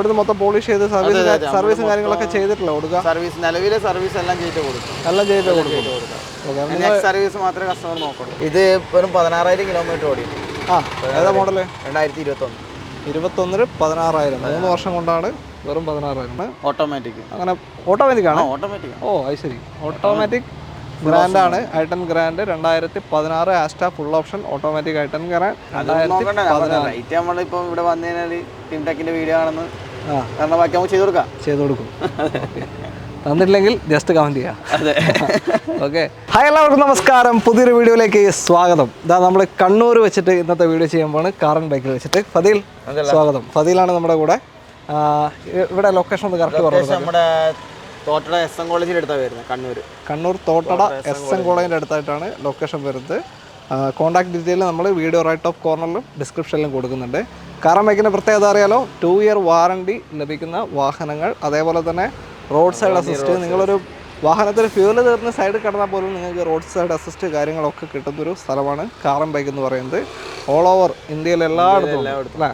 ഇവിടുന്ന് മൊത്തം പോളിഷ് ചെയ്ത് സർവീസ്. സർവീസും കാര്യങ്ങളൊക്കെ ചെയ്തിട്ടില്ല കൊടുക്കുക സർവീസ് നിലവിലെ സർവീസ് എല്ലാം ചെയ്ത് കൊടുക്കും. എല്ലാം ചെയ്ത് കൊടുക്കും. സർവീസ് മാത്രമേ കസ്റ്റമർ നോക്കുള്ളൂ. ഇത് വെറും പതിനാറായിരം കിലോമീറ്റർ ഓടി ആ ഏതാ മോഡൽ രണ്ടായിരത്തി ഇരുപത്തൊന്ന് ഇരുപത്തൊന്നിൽ പതിനാറായിരം. മൂന്ന് വർഷം കൊണ്ടാണ് വെറും പതിനാറായിരം. ഓട്ടോമാറ്റിക് അങ്ങനെ ഓട്ടോമാറ്റിക് ആണ്? ഓട്ടോമാറ്റിക് ഓ അത് ശരി. ഓട്ടോമാറ്റിക് ഗ്രാൻഡ് ആണ്. ഐട്ടൺ ഗ്രാൻഡ് രണ്ടായിരത്തി പതിനാറ് Asta full option automatic i ten grand രണ്ടായിരത്തി പതിനാറ് നമ്മളിപ്പോൾ ഇവിടെ വന്നു കഴിഞ്ഞാൽ ടീം ടെക്കിന്റെ വീഡിയോ ആണെന്ന് കാരണം ബാക്കി നമുക്ക് ചെയ്ത് കൊടുക്കാം. ചെയ്തു കൊടുക്കും. തന്നിട്ടില്ലെങ്കിൽ ജസ്റ്റ് കമന്റ് ചെയ്യാം. അതെ. ഓക്കെ ഹായ് എല്ലാവർക്കും നമസ്കാരം. പുതിയൊരു വീഡിയോയിലേക്ക് സ്വാഗതം. ഇതാ നമ്മൾ കണ്ണൂർ വെച്ചിട്ട് ഇന്നത്തെ വീഡിയോ ചെയ്യാൻ ചെയ്യുമ്പോൾ കാറൻ ബൈക്കിൽ വെച്ചിട്ട്. ഫതീൽ സ്വാഗതം. ഫതീലാണ് നമ്മുടെ കൂടെ. ഇവിടെ ലൊക്കേഷൻ ഒന്ന് കറക്റ്റ് പറഞ്ഞു നമ്മുടെ തോട്ടട എസ് എം കോളേജിന്റെ അടുത്താണ് വരുന്നത് കണ്ണൂർ കണ്ണൂർ തോട്ടട എസ് എൻ കോളേജിന്റെ അടുത്തായിട്ടാണ് ലൊക്കേഷൻ വരുന്നത്. കോൺടാക്ട് ഡീറ്റെയിൽ നമ്മൾ വീഡിയോ റൈറ്റ് ഓഫ് കോർണറിലും ഡിസ്ക്രിപ്ഷനിലും കൊടുക്കുന്നുണ്ട്. കാറൻ ബൈക്കിന്റെ പ്രത്യേകത അറിയാലോ? ടു ഇയർ വാറണ്ടി ലഭിക്കുന്ന വാഹനങ്ങൾ. അതേപോലെ തന്നെ റോഡ് സൈഡ് അസിസ്റ്റ് നിങ്ങളൊരു വാഹനത്തിൽ ഫ്യൂൽ തീർന്ന് സൈഡിൽ കിടന്നാൽ പോലും നിങ്ങൾക്ക് റോഡ് സൈഡ് അസിസ്റ്റ് കാര്യങ്ങളൊക്കെ കിട്ടുന്നൊരു സ്ഥലമാണ് കാറൻ ബൈക്ക് എന്ന് പറയുന്നത് ഓൾ ഓവർ ഇന്ത്യയിൽ എല്ലായിടത്തും അല്ലേ?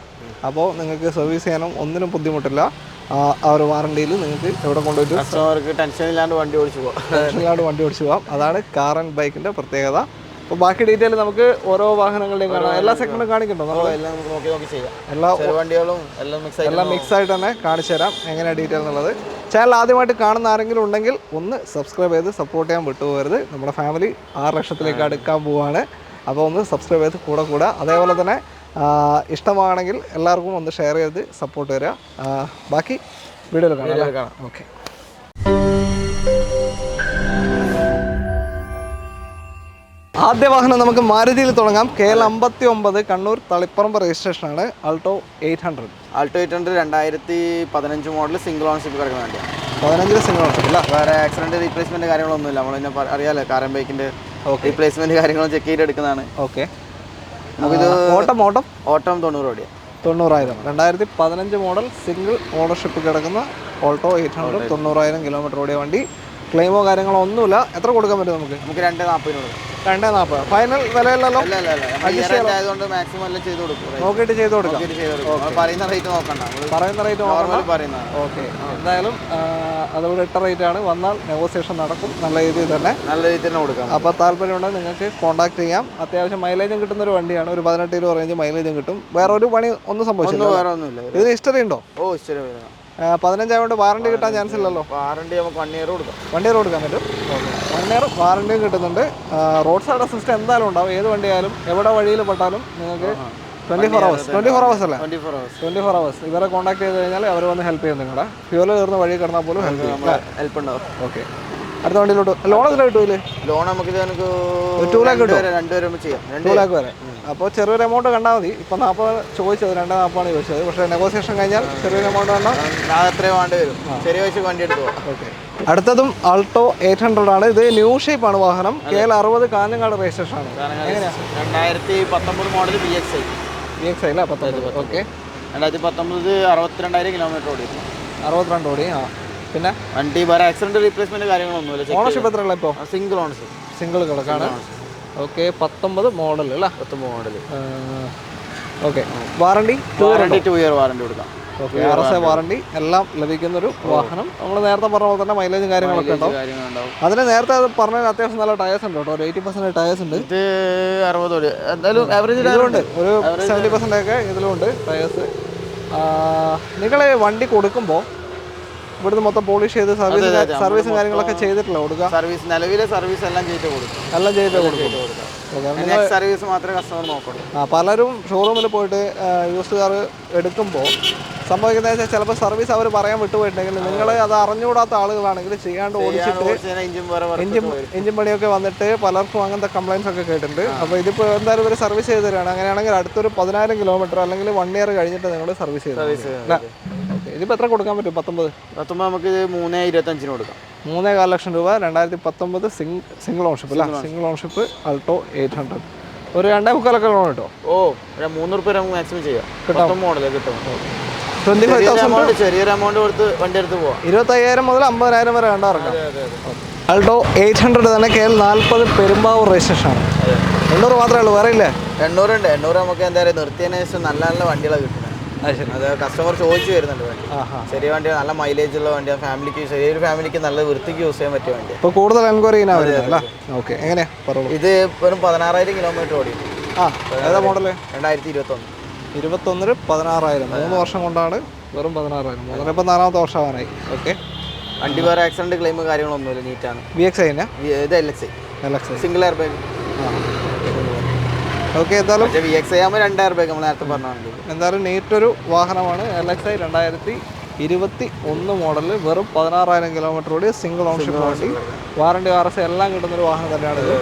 അപ്പോൾ നിങ്ങൾക്ക് സർവീസ് ചെയ്യാനും ഒന്നിനും ബുദ്ധിമുട്ടില്ല. ആ ഒരു വാറണ്ടിയിൽ നിങ്ങൾക്ക് എവിടെ കൊണ്ടുപോയിട്ട് ടെൻഷൻ ഇല്ലാണ്ട് വണ്ടി ഓടിച്ചു പോകാം ടെൻഷൻ ഇല്ലാണ്ട് വണ്ടി ഓടിച്ചു പോകാം അതാണ് കാറൻ ആൻഡ് ബൈക്കിന്റെ പ്രത്യേകത. അപ്പോൾ ബാക്കി ഡീറ്റെയിൽ നമുക്ക് ഓരോ വാഹനങ്ങളുടെയും കാണാം. എല്ലാ സെഗ്മെന്റും കാണിക്കണ്ടോ നമ്മൾ എല്ലാം നോക്കി നോക്കി ചെയ്യാം. എല്ലാ വണ്ടികളും എല്ലാം മിക്സ് എല്ലാം മിക്സ് ആയിട്ട് തന്നെ കാണിച്ചു തരാം. എങ്ങനെയാണ് ഡീറ്റെയിൽ എന്നുള്ളത്. ചാനൽ ആദ്യമായിട്ട് കാണുന്ന ആരെങ്കിലും ഉണ്ടെങ്കിൽ ഒന്ന് സബ്സ്ക്രൈബ് ചെയ്ത് സപ്പോർട്ട് ചെയ്യാൻ വിട്ടുപോകരുത്. നമ്മുടെ ഫാമിലി ആറ് ലക്ഷത്തിലേക്ക് അടുക്കാൻ പോവാണ്. അപ്പോൾ ഒന്ന് സബ്സ്ക്രൈബ് ചെയ്ത് കൂടെ കൂടെ. അതേപോലെ തന്നെ ഇഷ്ടമാണെങ്കിൽ എല്ലാവർക്കും ഒന്ന് ഷെയർ ചെയ്ത് സപ്പോർട്ട് തരിക ബാക്കി വീഡിയോയിൽ കാണാം. ഓക്കെ ആദ്യ വാഹനം നമുക്ക് മാരുതിയിൽ തുടങ്ങാം. കെ എൽ അമ്പത്തി ഒമ്പത് കണ്ണൂർ തളിപ്പറമ്പ് രജിസ്ട്രേഷൻ ആണ്. Alto eight hundred Alto eight hundred രണ്ടായിരത്തി പതിനഞ്ച് മോഡൽ സിംഗിൾ ഓൺഷിപ്പ് കിടക്കുന്ന വണ്ടിയാണ് പതിനഞ്ചിൽ സിംഗിൾ ഓണർഷിപ്പ് അല്ല വേറെ ആക്സിഡന്റ് റീപ്ലേസ്മെന്റ് കാര്യങ്ങളൊന്നുമില്ല. നമ്മൾ നമ്മളിന്നെ അറിയാലോ കാരൻ ബൈക്കിന്റെ റീപ്ലേസ്മെന്റ് കാര്യങ്ങളും ചെക്ക് ചെയ്ത് എടുക്കുന്നതാണ്. ഓക്കെ നമുക്കിത് ഓട്ടം ഓട്ടം ഓട്ടം തൊണ്ണൂറ് ഓടിയ. തൊണ്ണൂറായിരം. രണ്ടായിരത്തി പതിനഞ്ച് മോഡൽ സിംഗിൾ ഓണർഷിപ്പ് കിടക്കുന്ന ഓൾട്ടോ എയ്റ്റ് ഹൺഡ്രഡ് തൊണ്ണൂറായിരം കിലോമീറ്റർ ഓടിയ വണ്ടി. ക്ലെയിമോ കാര്യങ്ങളോ ഒന്നുമില്ല. എത്ര കൊടുക്കാൻ പറ്റും നമുക്ക്? നമുക്ക് രണ്ട് നാൽപ്പതിന് കൊടുക്കാം രണ്ടേ നാൽപ്പത് ഫൈനൽ വിലയല്ലല്ലോ? ആയതുകൊണ്ട് മാക്സിമം എല്ലാം ചെയ്ത് കൊടുക്കും. നോക്കിയിട്ട് ചെയ്ത് കൊടുക്കാം. പറയുന്ന റേറ്റ് നോക്കണ്ട. പറയുന്ന റേറ്റ് നോർമൽ പറയുന്ന. ഓക്കെ എന്തായാലും അതുകൂടെ ഇട്ട റേറ്റ് ആണ്. വന്നാൽ നെഗോസിയേഷൻ നടക്കും. നല്ല രീതിയിൽ തന്നെ. നല്ല രീതിയിൽ തന്നെ കൊടുക്കാം. അപ്പോൾ താല്പര്യമുണ്ടെങ്കിൽ നിങ്ങൾക്ക് കോൺടാക്ട് ചെയ്യാം. അത്യാവശ്യം മൈലേജും കിട്ടുന്ന ഒരു വണ്ടിയാണ്. ഒരു പതിനെട്ട് ഇരുപത് റേഞ്ച് മൈലേജും കിട്ടും. വേറെ ഒരു പണി ഒന്നും സംഭവിച്ചില്ല വേറെ ഒന്നുമില്ല. ഇതിന് ഹിസ്റ്ററി ഉണ്ടോ? ഓ ശരി ആ, പതിനഞ്ചായതുകൊണ്ട് വാറണ്ടി കിട്ടാൻ ചാൻസ് ഇല്ലല്ലോ? വാറണ്ടി നമുക്ക് വൺ ഇയർ കൊടുക്കാം. വണ്ടി ഇയർ കൊടുക്കാൻ പറ്റും. വൺ ഇയർ വാറണ്ടിയും കിട്ടുന്നുണ്ട്. റോഡ് സൈഡ് അസിസ്റ്റ് എന്തായാലും ഉണ്ടാവും. ഏത് വണ്ടിയായാലും എവിടെ വഴിയിൽ പെട്ടാലും നിങ്ങൾക്ക് twenty four hours twenty four hours അല്ലേ twenty four hours twenty four hours ഇവരെ കോൺടാക്ട് ചെയ്ത് കഴിഞ്ഞാൽ അവർ വന്ന് ഹെൽപ്പ് ചെയ്യും നിങ്ങളെ. ഫ്യൂൽ തീർന്ന വഴി കിടന്നാൽ പോലും ഹെൽപ്പ് ചെയ്യും. ഹെൽപ്പ് ഉണ്ടാവും. ഓക്കെ അടുത്ത വണ്ടിയിലോട്ട്. ലോൺ എത്ര കിട്ടൂലേ ലോൺ നമുക്ക് ഇത് നമുക്ക് ടൂ ലാക്ക് കിട്ടും രണ്ടുപേരെ ചെയ്യാം. ടു ലാക്ക് വരെ. അപ്പോൾ ചെറിയൊരു എമൗണ്ട് കണ്ടാൽ മതി. ഇപ്പം നാൽപ്പത് ചോദിച്ചത് രണ്ടേ നാൽപ്പതാണ് ചോദിച്ചത്. പക്ഷേ നെഗോസിയേഷൻ കഴിഞ്ഞാൽ ചെറിയൊരു എമൗണ്ട് കണ്ടാൽ ഞാൻ എത്രയോ വേണ്ടി വരും. ചെറിയ വയസ്സ് വണ്ടി എടുത്തു ഓക്കെ. അടുത്തതും ആൾട്ടോ എയ്റ്റ് ഹൺഡ്രഡ് ആണ്. ഇത് ന്യൂ ഷേപ്പ് ആണ് വാഹനം. കെ എൽ അറുപത് കാഞ്ഞങ്ങാട് രജിസ്ട്രേഷൻ ആണ്. രണ്ടായിരത്തി പത്തൊമ്പത് model B X I B X I അല്ലേ? പത്തൊമ്പത്. ഓക്കെ. രണ്ടായിരത്തി പത്തൊമ്പത് അറുപത്തിരണ്ടായിരം കിലോമീറ്റർ ഓടി അറുപത്തിരണ്ട് ഓടി. ആ. പിന്നെ? വണ്ടി വേറെ ആക്സിഡന്റ് റീപ്ലേസ്മെന്റ് കാര്യങ്ങളൊന്നുമില്ല. ഓണർഷിപ്പ് എത്ര ഉള്ള ഇപ്പോൾ സിംഗിൾ ഓണർഷിപ്പ് സിംഗിൾ കിടക്കാണ് ഓക്കെ പത്തൊമ്പത് മോഡൽ അല്ലേ? പത്തൊമ്പത് model okay. Warranty two warranty two year warranty കൊടുക്കാം. Okay R S A warranty എല്ലാം ലഭിക്കുന്ന ഒരു വാഹനം. നമ്മൾ നേരത്തെ പറഞ്ഞ പോലെ തന്നെ മൈലേജും കാര്യങ്ങളൊക്കെ ഉണ്ടാവും. അതിന് നേരത്തെ അത് പറഞ്ഞ അത്യാവശ്യം നല്ല ടയേഴ്സ് ഉണ്ട് കേട്ടോ. ഒരു എയ്റ്റി പെർസെന്റ് ടയേഴ്സ് ഉണ്ട്. അറുപത് എന്തായാലും ആവറേജ് ഉണ്ട്. ഒരു സെവന്റി പെർസെന്റ് ഒക്കെ ഇതിലുണ്ട് ടയേഴ്സ് നിങ്ങൾ വണ്ടി കൊടുക്കുമ്പോൾ ഇവിടുന്ന് മൊത്തം പോളിഷ് ചെയ്ത് സർവീസ് സർവീസും കാര്യങ്ങളൊക്കെ ചെയ്തിട്ടില്ല കൊടുക്കുക. സർവീസ് നിലവിലെ സർവീസ് എല്ലാം ചെയ്ത് കൊടുക്കും. എല്ലാം ചെയ്ത് കൊടുക്കും. സർവീസ് മാത്രമേ കസ്റ്റമർ നോക്കുള്ളൂ. ആ പലരും ഷോറൂമിൽ പോയിട്ട് യൂസ് കാർ എടുക്കുമ്പോൾ സംഭവിക്കുന്നത് വെച്ചാൽ ചിലപ്പോൾ സർവീസ് അവർ പറയാൻ വിട്ടുപോയിട്ടുണ്ടെങ്കിൽ നിങ്ങൾ അത് അറിഞ്ഞുകൂടാത്ത ആളുകളാണെങ്കിൽ ചെയ്യാണ്ട് ഓടിച്ചിട്ട് എഞ്ചിൻ എഞ്ചിൻ പണിയൊക്കെ വന്നിട്ട് പലർക്കും അങ്ങനത്തെ കംപ്ലൈൻസ് ഒക്കെ കേട്ടിട്ടുണ്ട്. അപ്പോൾ ഇതിപ്പോൾ എന്തായാലും ഒരു സർവീസ് ചെയ്ത് തരാണ്. അങ്ങനെയാണെങ്കിൽ അടുത്തൊരു പതിനായിരം കിലോമീറ്റർ അല്ലെങ്കിൽ വൺ ഇയർ കഴിഞ്ഞിട്ട് നിങ്ങൾ സർവീസ് ചെയ്ത് ഇതിപ്പോൾ എത്ര കൊടുക്കാൻ പറ്റും? പത്തൊമ്പത്? പത്തൊമ്പത് നമുക്ക് മൂന്ന് ഇരുപത്തഞ്ചിന് കൊടുക്കാം. മൂന്നേ കാൽ ലക്ഷം രൂപ രണ്ടായിരത്തി പത്തൊമ്പത് സിംഗ് സിംഗിൾ ഓൺഷിപ്പ് അല്ല? Single ownership Alto eight hundred. ഒരു രണ്ടേ മുക്കാലൊക്കെ ലോൺ കിട്ടോ? ഓ ഒരു മൂന്ന് റുപ്യ നമുക്ക് മാക്സിമം ചെയ്യാം. കിട്ടും? മോഡലേ കിട്ടും. ട്വന്റി ഫൈവ് തൗസൻഡ് എമൗണ്ട് ചെറിയൊരു എമൗണ്ട് കൊടുത്ത് വണ്ടി എടുത്ത് പോവാം. ഇരുപത്തയ്യായിരം മുതൽ അമ്പതിനായിരം വരെ വേണ്ട ഇറക്കാം അൾട്ടോ എയ്റ്റ് ഹൺഡ്രഡ് തന്നെ കെ എൽ നാൽപ്പത് പെരുമ്പാവൂർ രജിസ്ട്രേഷൻ ആണ്. എണ്ണൂറ് മാത്രമേ ഉള്ളൂ വേറെ ഇല്ലേ? എണ്ണൂറുണ്ട്. എണ്ണൂറ് നമുക്ക് എന്തായാലും പറയുക നിർത്തിയതിന് ശേഷം നല്ല നല്ല വണ്ടികളൊക്കെ കിട്ടുന്നത് അത് കസ്റ്റമർ ചോദിച്ചു വരുന്നുണ്ട് വണ്ടി. ചെറിയ വണ്ടി നല്ല മൈലേജ് ഉള്ള വണ്ടിയാണ് ഫാമിലിക്ക് ചെറിയൊരു ഫാമിലിക്ക് നല്ല വൃത്തിക്ക് യൂസ് ചെയ്യാൻ പറ്റിയ വണ്ടി ഇപ്പോൾ കൂടുതൽ എൻക്വയറി ഓക്കെ എങ്ങനെയാ? ഇത് വെറും പതിനാറായിരം കിലോമീറ്റർ ഓടി ആ ഏതാ മോഡൽ രണ്ടായിരത്തി ഇരുപത്തൊന്ന് ഇരുപത്തൊന്നിന് പതിനാറായിരം മൂന്ന് വർഷം കൊണ്ടാണ് വെറും പതിനാറായിരം. മൂന്നര ഇപ്പം നാലാമത്തെ വർഷമാവാനായി ഓക്കെ വണ്ടി വേറെ ആക്സിഡന്റ് ക്ലെയിം കാര്യങ്ങളൊന്നുമില്ല നീറ്റാണ് വി എക്സ് ഐനാ ഇത് L X I L X I single air bag okay എന്തായാലും വി എക്സ് ഐ ആകുമ്പോൾ രണ്ട് എയർ ബാഗ് നമ്മൾ നേരത്തെ പറഞ്ഞാൽ എന്തായാലും നീറ്റൊരു വാഹനമാണ് എൽ എക്സ് ഐ രണ്ടായിരത്തി ഇരുപത്തി ഒന്ന് മോഡലിൽ വെറും പതിനാറായിരം കിലോമീറ്റർ ഓടി സിംഗിൾ ഓൺഷിപ്പ് വണ്ടി. വാറണ്ടി ആർ എസ് എല്ലാം കിട്ടുന്നൊരു വാഹനം തന്നെയാണ് ഇത്.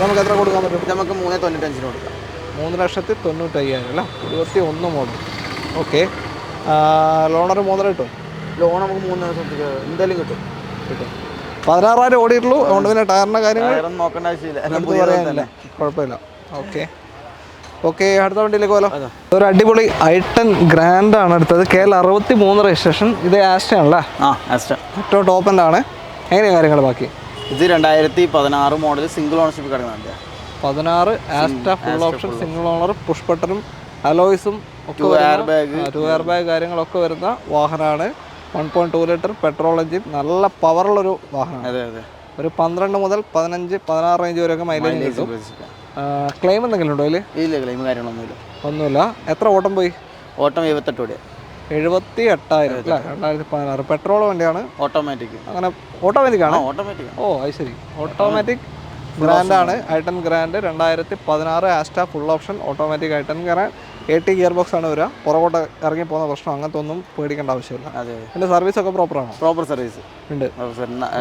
നമുക്ക് എത്ര കൊടുക്കാൻ പറ്റും? നമുക്ക് മൂന്ന് തൊണ്ണൂറ്റഞ്ചിന് കൊടുക്കാം. മൂന്ന് ലക്ഷത്തി തൊണ്ണൂറ്റയ്യായിരം അല്ല? ഇരുപത്തി ഒന്ന് മോഡൽ ഓക്കെ ലോണർ മൂന്നര കിട്ടും? ലോൺ നമുക്ക് മൂന്ന് എന്തായാലും കിട്ടും. കിട്ടും. പതിനാറായിരം ഓടിയിട്ടുള്ളൂ. അതുകൊണ്ട് പിന്നെ ടയറിന്റെ കാര്യങ്ങൾ നോക്കേണ്ട ആവശ്യമില്ല. കുഴപ്പമില്ല. ഓക്കെ ഓക്കെ അടുത്ത വണ്ടിയിലേക്ക് പോലോ ഒരു അടിപൊളി ഐട്ടൺ ഗ്രാൻഡ് ആണ് അടുത്തത്. കെ എൽ അറുപത്തി മൂന്ന് രജിസ്ട്രേഷൻ. ഇത് ആസ്റ്റ ആണല്ലേ? ആ ആസ്റ്റ ഏറ്റവും ടോപ്പ് എന്റെ ആണ്. എങ്ങനെയാണ് കാര്യങ്ങൾ ബാക്കി? ഇത് രണ്ടായിരത്തി പതിനാറ് മോഡൽ സിംഗിൾ ഓണർഷിപ്പ് കിടക്കുന്നുണ്ട് പതിനാറ് Asta full option single owner push ബട്ടറും അലോയ്സും ഒക്കെ air bag two air bag കാര്യങ്ങളൊക്കെ വരുന്ന വാഹനമാണ്. One point two litre petrol engine നല്ല പവറുള്ളൊരു വാഹനമാണ്. അതെ അതെ. ഒരു പന്ത്രണ്ട് മുതൽ പതിനഞ്ച് പതിനാറ് റേഞ്ച് വരെയൊക്കെ മൈലേജ് കിട്ടും. ക്ലെയിം എന്തെങ്കിലും ഉണ്ടോ അതിൽ ഇല്ല ക്ലെയിം കാര്യങ്ങളൊന്നുമില്ല. ഒന്നുമില്ല. എത്ര ഓട്ടം പോയി? ഓട്ടം എഴുപത്തെട്ട് ഓടിയ. എഴുപത്തി എട്ടായിരം അല്ലേ? രണ്ടായിരത്തി പതിനാറ് പെട്രോൾ വണ്ടിയാണ്? ഓട്ടോമാറ്റിക് അങ്ങനെ ഓട്ടോമാറ്റിക് ആണോ ഓട്ടോമാറ്റിക് ഓ അത് ശരി ഓട്ടോമാറ്റിക് ഗ്രാൻഡ് ആണ്. ഐട്ടൺ ഗ്രാൻഡ് രണ്ടായിരത്തി പതിനാറ് Asta full option automatic i ten grand A T gear box ആണ് വരിക. പുറകോട്ട് ഇറങ്ങി പോകുന്ന പ്രശ്നം അങ്ങനത്തെ ഒന്നും പേടിക്കേണ്ട ആവശ്യമില്ല. അതെ എന്റെ സർവീസ് ഒക്കെ പ്രോപ്പർ ആണോ? പ്രോപ്പർ സർവീസ് ഉണ്ട്.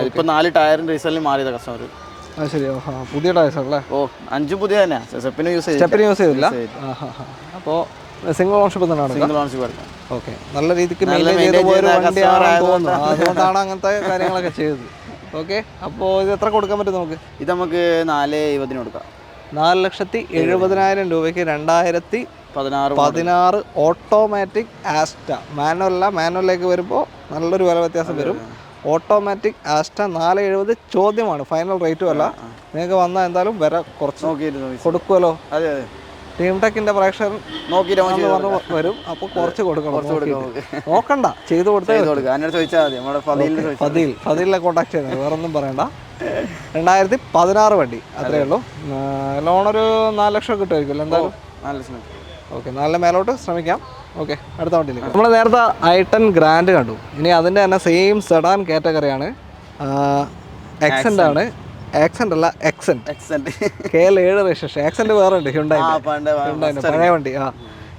ഇപ്പം നാല് ടയറിന്റെ റീസെന്റ് മാറിയത് കസ്റ്റമർ അത് ശരി. പുതിയ ടയർസ് അല്ലേ ഓ അഞ്ചും പുതിയ തന്നെ. സ്റ്റെപ്പിന് യൂസ് ചെയ്ത് സ്റ്റെപ്പിന് യൂസ് ചെയ്തില്ല അപ്പോൾ സിംഗിൾ ഓൺഷിപ്പ് തന്നെയാണ്? Single ownership okay. നല്ല രീതിക്ക് അതുകൊണ്ടാണ് അങ്ങനത്തെ കാര്യങ്ങളൊക്കെ ചെയ്തത്. ഓക്കെ. അപ്പോൾ ഇത് എത്ര കൊടുക്കാൻ പറ്റും നമുക്ക്? ഇത് നമുക്ക് നാല് എഴുപതിന് കൊടുക്കാം. നാല് ലക്ഷത്തി എഴുപതിനായിരം രൂപയ്ക്ക് രണ്ടായിരത്തി പതിനാറ് പതിനാറ് ഓട്ടോമാറ്റിക് ആസ്റ്റ മാനുവല്ല മാനുവലിലേക്ക് വരുമ്പോൾ നല്ലൊരു വില വ്യത്യാസം വരും. ഓട്ടോമാറ്റിക് ആസ്റ്റ നാല് എഴുപത് ചോദ്യമാണ് ഫൈനൽ റേറ്റും അല്ല. നിങ്ങൾക്ക് വന്നാൽ എന്തായാലും വില കുറച്ച് നോക്കിയിട്ട് കൊടുക്കുമല്ലോ അതെ അതെ. ടീം ടെക്കിന്റെ പ്രേക്ഷകർ നോക്കിയിട്ട് വരും. അപ്പോൾ കുറച്ച് കൊടുക്കണം. നോക്കണ്ട. ചെയ്തു കൊടുത്തേ കോണ്ടാക്ട് ചോദിച്ചാൽ ഫതിൽ. കോൺടാക്ട് ചെയ്യുന്നത് വേറെ ഒന്നും പറയണ്ട. രണ്ടായിരത്തി പതിനാറ് വണ്ടി. അത്രേ ഉള്ളൂ. ലോൺ ഒരു നാല് ലക്ഷം കിട്ടുമായിരിക്കും എന്തായാലും. ഓക്കെ നല്ല മേലോട്ട് ശ്രമിക്കാം. ഓക്കെ അടുത്ത വണ്ടിയിലേക്ക്. നമ്മൾ നേരത്തെ ഐട്ടൺ ഗ്രാൻഡ് കണ്ടു. ഇനി അതിന്റെ തന്നെ സെയിം സെഡാൻ കാറ്റഗറിയാണ് എക്സെന്റ് ആണ്. ആക്സെന്റ് അല്ല എക്സെന്റ് എക്സെന്റ് കെ എൽ ഏഴ് രജിസ്ട്രേഷൻ ആക്സെന്റ് വേറെ ഉണ്ട് ഹ്യുണ്ടായി പഴയ വണ്ടി ആ.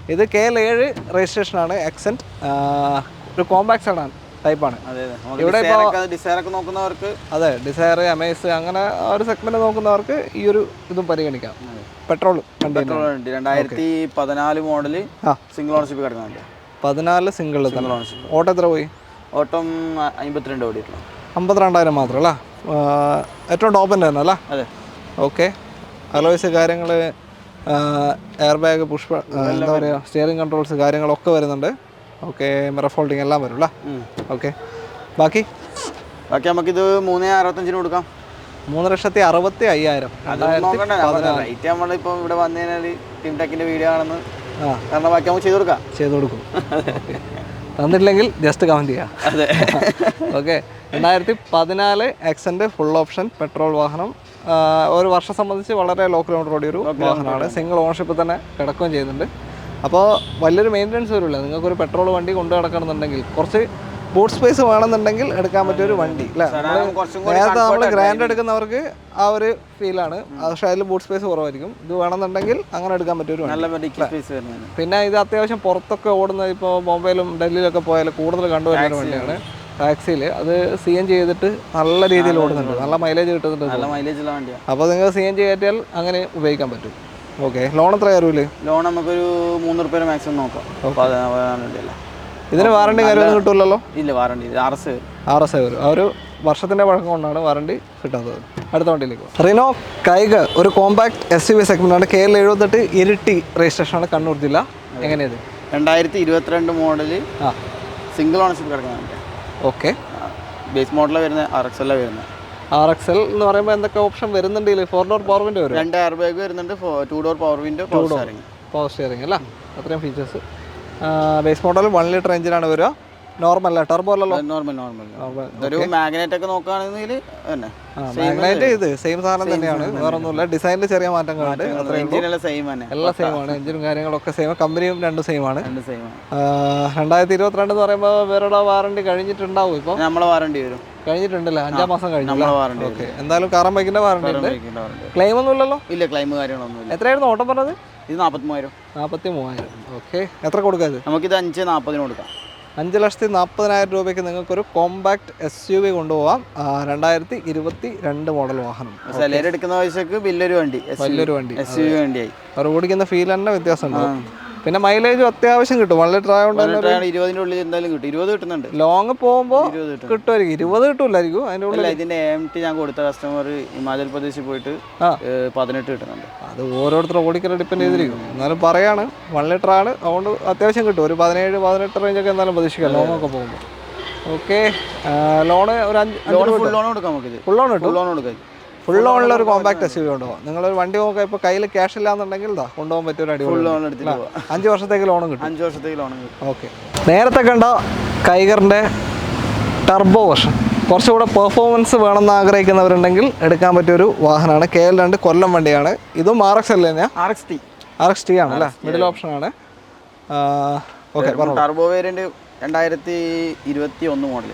ഇത് കെ എൽ ഏഴ് രജിസ്ട്രേഷൻ ആണ് എക്സെന്റ് ഒരു കോമ്പാക്ട് സെഡാൻ ടൈപ്പാണ്. ഇവിടെ നോക്കുന്നവർക്ക് അതെ ഡിസയർ അമേസ് അങ്ങനെ ആ ഒരു സെഗ്മെന്റ് നോക്കുന്നവർക്ക് ഈ ഒരു ഇതും പരിഗണിക്കാം. പെട്രോൾ രണ്ടായിരത്തി പതിനാല് മോഡൽ സിംഗിൾ ഓണർഷിപ്പ് കിടക്കുന്നുണ്ട്. പതിനാല് സിംഗിൾ സിംഗിൾ ഓണർഷിപ്പ് ഓട്ടോ എത്ര പോയി? ഓട്ടം അമ്പത്തിരണ്ട് ഓടിയിട്ടുള്ളൂ. അമ്പത്തിരണ്ടായിരം മാത്രം അല്ല? ഏറ്റവും ടോപ്പ് തന്നെ അല്ല? അതെ. ഓക്കെ. അലോയ്സ് കാര്യങ്ങൾ എയർ ബാഗ് പുഷ്പ എന്താ പറയുക സ്റ്റിയറിംഗ് കൺട്രോൾസ് കാര്യങ്ങളൊക്കെ വരുന്നുണ്ട്. ഓക്കെ മിറർ ഫോൾഡിങ് എല്ലാം വരും അല്ലേ ഓക്കെ. ബാക്കി? ബാക്കി നമുക്കിത് മൂന്നേ അറുപത്തഞ്ചിന് കൊടുക്കാം. മൂന്ന് ലക്ഷത്തി അറുപത്തി അയ്യായിരം ഇപ്പം റേറ്റ് നമ്മളിപ്പോൾ ഇവിടെ വന്നു കഴിഞ്ഞാൽ വീഡിയോ ആണെന്ന്. കാരണം ബാക്കി നമുക്ക് ചെയ്ത് കൊടുക്കാം. ചെയ്ത് കൊടുക്കും. തന്നിട്ടില്ലെങ്കിൽ ജസ്റ്റ് കമന്റ് ചെയ്യാം. അതെ. ഓക്കെ. രണ്ടായിരത്തി പതിനാല് എക്സെന്റ് ഫുൾ ഓപ്ഷൻ പെട്രോൾ വാഹനം. ഒരു വർഷം സംബന്ധിച്ച് വളരെ ലോ കിലോമീറ്റർ ഓടിയൊരു വാഹനമാണ്. സിംഗിൾ ഓണർഷിപ്പ് തന്നെ കിടക്കുകയും ചെയ്യുന്നുണ്ട്. അപ്പോൾ വലിയൊരു മെയിന്റനൻസ് വരില്ല നിങ്ങൾക്കൊരു പെട്രോൾ വണ്ടി കൊണ്ടു നടക്കണമെന്നുണ്ടെങ്കിൽ കുറച്ച് ബൂട്ട് സ്പേസ് വേണമെന്നുണ്ടെങ്കിൽ എടുക്കാൻ പറ്റിയ ഒരു വണ്ടി അല്ലേ? നേരത്തെ നമ്മൾ ഗ്രാൻഡ് എടുക്കുന്നവർക്ക് ആ ഒരു ഫീലാണ് പക്ഷേ അതിൽ ബൂട്ട് സ്പേസ് കുറവായിരിക്കും. ഇത് വേണമെന്നുണ്ടെങ്കിൽ അങ്ങനെ എടുക്കാൻ പറ്റിയ ഒരു വണ്ടി പിന്നെ ഇത് അത്യാവശ്യം പുറത്തൊക്കെ ഓടുന്ന ഇപ്പോൾ ബോംബെയിലും ഡൽഹിയിലൊക്കെ പോയാൽ കൂടുതൽ കണ്ടുവരുന്ന വണ്ടിയാണ്. ടാക്സിയിൽ അത് സി എൻ ജി ചെയ്തിട്ട് നല്ല രീതിയിൽ ഓടുന്നുണ്ട്. നല്ല മൈലേജ് കിട്ടുന്നുണ്ട്. അപ്പോൾ നിങ്ങൾ സി എൻ ജി കയറ്റിയാൽ അങ്ങനെ ഉപയോഗിക്കാൻ പറ്റും. ഓക്കെ. ലോൺ എത്ര കയറൂൽ? ലോൺ നമുക്കൊരു മൂന്ന് റുപ്യ മാക്സിമം നോക്കാം. ഇതിന് വാറണ്ടി കാര്യമൊന്നും കിട്ടൂലല്ലോ? ഇല്ല warranty R S R S വരും. ആ ഒരു വർഷത്തിന്റെ പഴക്കം കൊണ്ടാണ് വാറണ്ടി കിട്ടാത്തത്. അടുത്ത വണ്ടിയിലേക്ക്. റിനോ കൈക ഒരു കോമ്പാക്ട് എസ് യു വി സെഗ്മെന്റാണ് കെ എൽ എഴുപത്തെട്ട് ഇരിട്ടി രജിസ്ട്രേഷനാണ് കണ്ണൂർ ജില്ല. എങ്ങനെയത്? രണ്ടായിരത്തി ഇരുപത്തിരണ്ട് മോഡൽ സിംഗിൾ ഓണർഷിപ്പ് കിടക്കുന്നുണ്ട് ഓക്കെ. ബേസ് മോഡലാണ് വരുന്നത് ആർ എക്സ് എല്ലാം വരുന്നത് ആർ എക്സ് എൽ എന്ന് പറയുമ്പോൾ എന്തൊക്കെ ഓപ്ഷൻ വരുന്നുണ്ട് ഫോർ ഡോർ പവർ വിൻഡോ വരും. രണ്ട് എയർ ബാഗ് വരുന്നുണ്ട് two door power window power steering power steering അല്ല? അത്രയും features base model one litre എഞ്ചിനാണ് വരിക. നോർമൽ അല്ല ടർബോ അല്ലല്ലോ നോർമൽ നോർമൽ ഒരു മാഗ്നറ്റ് ഒക്കെ നോക്കുകയാണെങ്കിൽ തന്നെ. മാഗ്നറ്റ് ഇത് സെയിം സാധനം തന്നെയാണ്. വേറെ ഒന്നുമില്ല ഡിസൈനിൽ ചെറിയ മാറ്റങ്ങളുണ്ട് എല്ലാം സെയിം ആണ്. എഞ്ചിനും കാര്യങ്ങളൊക്കെ സെയിം കമ്പനിയും രണ്ടും സെയിം ആണ്. രണ്ടായിരത്തി ഇരുപത്തിരണ്ട് എന്ന് പറയുമ്പോൾ വേറെ വാറണ്ടി കഴിഞ്ഞിട്ടുണ്ടാവും ഇപ്പൊ? നമ്മളെ വാറണ്ടി വരും. കഴിഞ്ഞിട്ടുണ്ടല്ലേ? അഞ്ചാം മാസം കഴിഞ്ഞു ഓക്കെ എന്തായാലും കാറൻ ബൈക്കിന്റെ വാറണ്ടി ഉണ്ട്. ക്ലെയിം ഒന്നും ഇല്ലല്ലോ? ഇല്ല ക്ലെയിം കാര്യങ്ങളൊന്നുമില്ല. എത്രയായിരുന്നു ഓട്ടം പറഞ്ഞത്? ഇത് നാൽപ്പത്തി മൂവായിരം നാൽപ്പത്തി മൂവായിരം ഓക്കെ എത്ര നമുക്ക് ഇത്? നമുക്കിത് അഞ്ച് നാൽപ്പതിന് കൊടുക്കാം. അഞ്ച് ലക്ഷത്തി നാൽപ്പതിനായിരം രൂപയ്ക്ക് നിങ്ങൾക്കൊരു കോമ്പാക്ട് എസ് യു വി കൊണ്ടുപോകാം രണ്ടായിരത്തി ഇരുപത്തി രണ്ട് മോഡൽ വാഹനം. എടുക്കുന്ന പൈസക്ക് വലിയൊരു വണ്ടി വലിയൊരു വണ്ടി. S U വണ്ടിയായി. അവർ ഓടിക്കുന്ന ഫീൽ തന്നെ വ്യത്യാസമുണ്ടാവും പിന്നെ മൈലേജും അത്യാവശ്യം കിട്ടും. വളരെ ലിറ്റർ ഉണ്ടായിരുന്നു ഇരുപതിന്റെ ഉള്ളിൽ എന്തായാലും കിട്ടും. ഇരുപത് കിട്ടുന്നുണ്ട്. ലോങ് പോകുമ്പോൾ കിട്ടുമായിരിക്കും. ഇരുപത് കിട്ടൂലായിരിക്കും അതിന്റെ ഉള്ളിൽ ഇതിന്റെ എം ടി ഞാൻ കൊടുത്ത കസ്റ്റമർ ഹിമാചൽ പ്രദേശിൽ പോയിട്ട് പതിനെട്ട് കിട്ടുന്നുണ്ട്. അത് ഓരോരുത്തർ ഓടിക്കാൻ ഡിപ്പെൻഡ് ചെയ്തിരിക്കും. എന്നാലും പറയാണ് വൺ ലിറ്റർ ആണ്. അതുകൊണ്ട് അത്യാവശ്യം കിട്ടും. ഒരു പതിനേഴ് പതിനെട്ട് റേഞ്ചൊക്കെ എന്തായാലും പ്രതീക്ഷിക്കാം. ലോങ്ങൊക്കെ പോകുമ്പോൾ ഓക്കെ ലോണ് ഒരു അഞ്ച് ലോൺ ഫുൾ ലോൺ കൊടുക്കാം നമുക്ക് ഫുൾ ലോൺ കിട്ടും? ഫുൾ ലോൺ കൊടുക്കാം ഫുൾ ലോണിലുള്ള ഒരു കോമ്പാക്ട് എസ് യു വി കൊണ്ടുപോകാം നിങ്ങളൊരു വണ്ടി നോക്കുക ഇപ്പോൾ കയ്യിൽ ക്യാഷ് ഇല്ലാന്നുണ്ടെങ്കിൽ ഇതാ കൊണ്ടുപോകാൻ പറ്റിയ ഒരു അടിപൊളി ലോൺ എടുത്തിട്ട് അഞ്ച് വർഷത്തേക്ക് ലോണും കിട്ടും അഞ്ച് വർഷത്തേക്ക് ലോണും കിട്ടും ഓക്കെ നേരത്തെ കണ്ട കൈഗറിന്റെ ടർബോ വർഷൻ കുറച്ചുകൂടെ പെർഫോമൻസ് വേണമെന്ന് ആഗ്രഹിക്കുന്നവരുണ്ടെങ്കിൽ എടുക്കാൻ പറ്റിയ ഒരു വാഹനമാണ് കെ എൽ രണ്ട് കൊല്ലം വണ്ടിയാണ് ഇതും ആർ എക്സ് അല്ലേ ഞാൻ R X T R X T ആണ് അല്ലേ മിഡിൽ ഓപ്ഷൻ ആണ് ഓക്കെ ടർബോ വേരിയന്റ് രണ്ടായിരത്തി ഇരുപത്തി ഒന്ന് model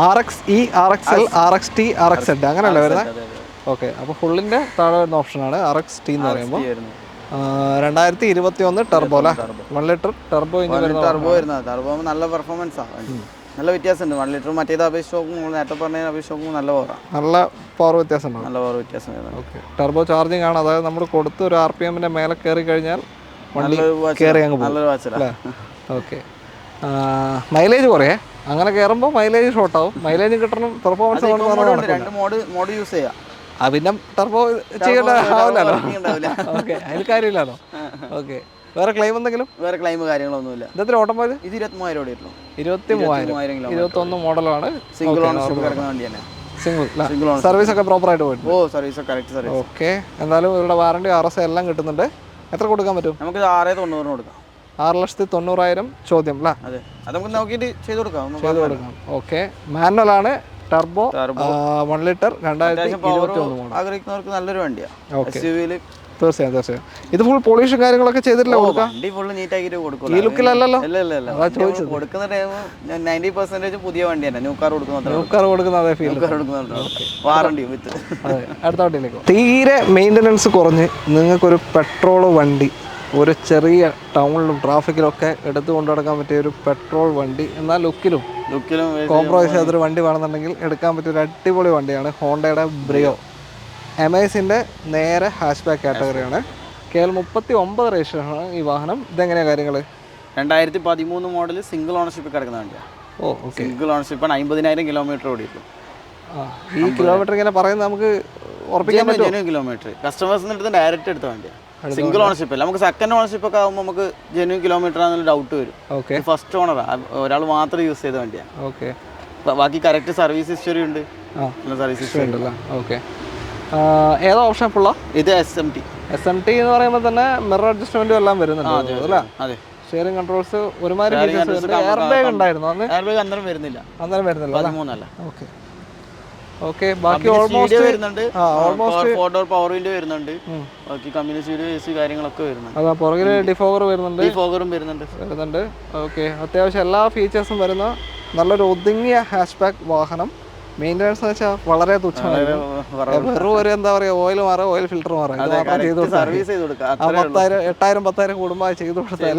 R X E R X L R X T R X Z അങ്ങനെയല്ലേ വരുന്നത് ഓക്കെ അപ്പോൾ ഫുള്ളിന്റെ താഴെ വരുന്ന ഓപ്ഷനാണ് ആർ എക്സ് ടി എന്ന് പറയുമ്പോൾ രണ്ടായിരത്തി ഇരുപത്തി ഒന്ന് ടെർബോ അല്ലേ? വൺ ലിറ്റർ ടെർബോ ടെർബോ വരുന്നത് ടെർബോ നല്ല പെർഫോമൻസ് ആണ് നല്ല വ്യത്യാസമുണ്ട്. വൺ ലിറ്റർ മറ്റേത് അപേക്ഷിച്ച് നോക്കുമ്പോൾ നേരത്തെ പറഞ്ഞ അപേക്ഷിച്ച് നോക്കുമ്പോൾ നല്ല പവറാണ് നല്ല പവർ വ്യത്യാസം നല്ല പവർ വ്യത്യാസം ഓക്കെ ടെർബോ ചാർജിങ് ആണ്. അതായത് നമ്മൾ കൊടുത്ത് ഒരു ആർ പി എമ്മിന്റെ മേലെ കയറി കഴിഞ്ഞാൽ വണ്ടി കയറി അങ്ങ് പോകും. നല്ലൊരു വാച്ചല്ല ഓക്കെ. മൈലേജ് കുറേ. അങ്ങനെ കയറുമ്പോൾ മൈലേജ് ഷോർട്ട് ആവും. മൈലേജ് കിട്ടണം. പെർഫോമൻസ് രണ്ട് മോഡ് മോഡ് യൂസ് ചെയ്യാം. ആ പിന്നെ ടർബോ ചെയ്യേണ്ട ആവില്ലല്ലോ. ഓക്കെ അതിൽ കാര്യമില്ലല്ലോ. ഓക്കെ വേറെ ക്ലെയിം എന്തെങ്കിലും? വേറെ ക്ലെയിം കാര്യങ്ങളൊന്നുമില്ല. ഇതെത്ര ഓട്ടം പോയത്? ഇത് ഇരുപത്തി മൂവായിരം ഓടിയിട്ടുള്ളൂ ഇരുപത്തി മൂവായിരം ഇരുപത്തി ഒന്ന് മോഡലാണ് സിംഗിൾ ഓൺ കിടക്കുന്ന വണ്ടി തന്നെ. സിംഗിൾ സർവീസ് ഒക്കെ പ്രോപ്പർ ആയിട്ട് പോയിട്ട് ഓ സർവീസ് കറക്റ്റ് സർവീസ് ഓക്കെ എന്നാലും ഇവരുടെ വാറണ്ടി ആർ എസ് എല്ലാം കിട്ടുന്നുണ്ട്. എത്ര കൊടുക്കാൻ പറ്റും? നമുക്ക് ആറ് തൊണ്ണൂറിന് കൊടുക്കാം. ആറ് ലക്ഷത്തി തൊണ്ണൂറായിരം ചോദ്യം അല്ലേ അതെ. അത് നമുക്ക് നോക്കിയിട്ട് ചെയ്ത് കൊടുക്കാം. ചെയ്ത് കൊടുക്കാം ഓക്കെ മാനുവലാണ് ടർബോ. വൺ ലിറ്റർ രണ്ടായിരത്തി ഇരുപത്തി ഒന്ന് ആഗ്രഹിക്കുന്നവർക്ക് നല്ലൊരു വണ്ടിയാണ് തീർച്ചയായും തീർച്ചയായും. ഇത് ഫുൾ പോളിഷും കാര്യങ്ങളൊക്കെ ചെയ്തിട്ടില്ല വണ്ടി ഫുൾ നീറ്റ് ആക്കിയിട്ട് കൊടുക്കും ഈ ലുക്കിലല്ലല്ലോ കൊടുക്കുന്ന ടൈം നയന്റി പെർസെന്റേജ് പുതിയ ന്യൂ കാർ കൊടുക്കുന്ന കാർ കൊടുക്കുന്ന അതേ ഫീൽ കാർ കൊടുക്കുന്നുണ്ട് വാറണ്ടി വിത്ത് അടുത്ത വണ്ടിയിലേക്ക്. തീരെ മെയിന്റനൻസ് കുറഞ്ഞ് നിങ്ങൾക്കൊരു പെട്രോൾ വണ്ടി ഒരു ചെറിയ ടൗണിലും ട്രാഫിക്കിലൊക്കെ എടുത്തു കൊണ്ടു നടക്കാൻ പറ്റിയ ഒരു പെട്രോൾ വണ്ടി. എന്നാൽ ലുക്കിലും ലുക്കിലും കോംപ്രമൈസ് ചെയ്തൊരു വണ്ടി. വേണമെന്നുണ്ടെങ്കിൽ എടുക്കാൻ പറ്റിയ ഒരു അടിപൊളി വണ്ടിയാണ് ഹോണ്ടയുടെ ബ്രിയോ. എം ഐസിന്റെ നേരെ ഹാഷ് ബാക്ക് കാറ്റഗറിയാണ് കെ എൽ മുപ്പത്തി ഒമ്പത് രജിസ്ട്രേഷനാണ് ഈ വാഹനം. ഇതെങ്ങനെയാണ് കാര്യങ്ങൾ രണ്ടായിരത്തി പതിമൂന്ന് മോഡൽ സിംഗിൾ ഓണർഷിപ്പ് കിടക്കുന്ന വണ്ടിയാണ് ഓ ഓക്കെ. സിംഗിൾ ഓണർഷിപ്പ് അമ്പതിനായിരം കിലോമീറ്റർ ഓടിയിട്ടുള്ളൂ. ഈ കിലോമീറ്റർ ഇങ്ങനെ പറയുന്നത് നമുക്ക് ഉറപ്പിക്കാൻ പറ്റും കിലോമീറ്റർ കസ്റ്റമേഴ്സിന് അടുത്ത് ഡയറക്റ്റ് എടുത്ത വണ്ടിയാണ് സിംഗിൾ ഓണർഷിപ്പ് അല്ല. നമുക്ക് സെക്കൻഡ് ഓണർഷിപ്പ് ഒക്കെ ആകുമ്പോൾ നമുക്ക് ജെനുവൻ കിലോമീറ്റർ ആണെന്നുള്ള ഡൗട്ട് വരും. ഓക്കെ ഫസ്റ്റ് ഓണറാണ് ഒരാൾ മാത്രം യൂസ് ചെയ്ത വണ്ടിയാണ് ഓക്കെ ബാക്കി കറക്റ്റ് സർവീസ് ഹിസ്റ്ററി ഉണ്ട്. സർവീസ് ഹിസ്റ്ററി ഉണ്ടല്ലോ? ഓക്കെ ഏതാ ഓപ്ഷൻ ഫുള്ള ഇത് S M T S M T എന്ന് പറയുമ്പോൾ തന്നെ മിറർ അഡ്ജസ്റ്റ്മെന്റും എല്ലാം വരുന്നുണ്ട് അല്ലേ? അതെ. സ്റ്റിയറിംഗ് കൺട്രോൾസ് ഒരുമാതിരി എയർ ബാഗ് ഉണ്ടായിരുന്നു അന്ന്? എയർ ബാഗ് അന്നേരം വരുന്നില്ല. അന്നേരം വരുന്നില്ല പതിമൂന്നല്ല. ഓക്കെ ഓക്കെ ബാക്കി ഓൾമോസ്റ്റ് വരുന്നുണ്ട്. ഫോർ ഡോർ പവർ വിൻഡോ വരുന്നുണ്ട്. ബാക്കി കമ്മ്യൂണിറ്റി വീഡിയോ എ സി കാര്യങ്ങളൊക്കെ വരുന്നുണ്ട്. അതാ പുറകിൽ ഡിഫോഗർ വരുന്നുണ്ട്. ഈ ഫോഗറും വരുന്നുണ്ട്. വരുന്നുണ്ട്. ഓക്കെ അത്യാവശ്യം എല്ലാ ഫീച്ചേഴ്സും വരുന്ന നല്ലൊരു ഒതുങ്ങിയ ഹാഷ് ബാക്ക് വാഹനം മെയിന്റനൻസ് വെച്ചാൽ വളരെ തുച്ഛമാണ്. വെറും ഒരു എന്താ പറയുക ഓയിൽ മാറുക ഓയിൽ ഫിൽറ്റർ മാറുക സർവീസ് ചെയ്ത് കൊടുക്കുക എട്ടായിരം പത്തായിരം കൂടുമ്പോൾ ചെയ്ത് കൊടുത്താൽ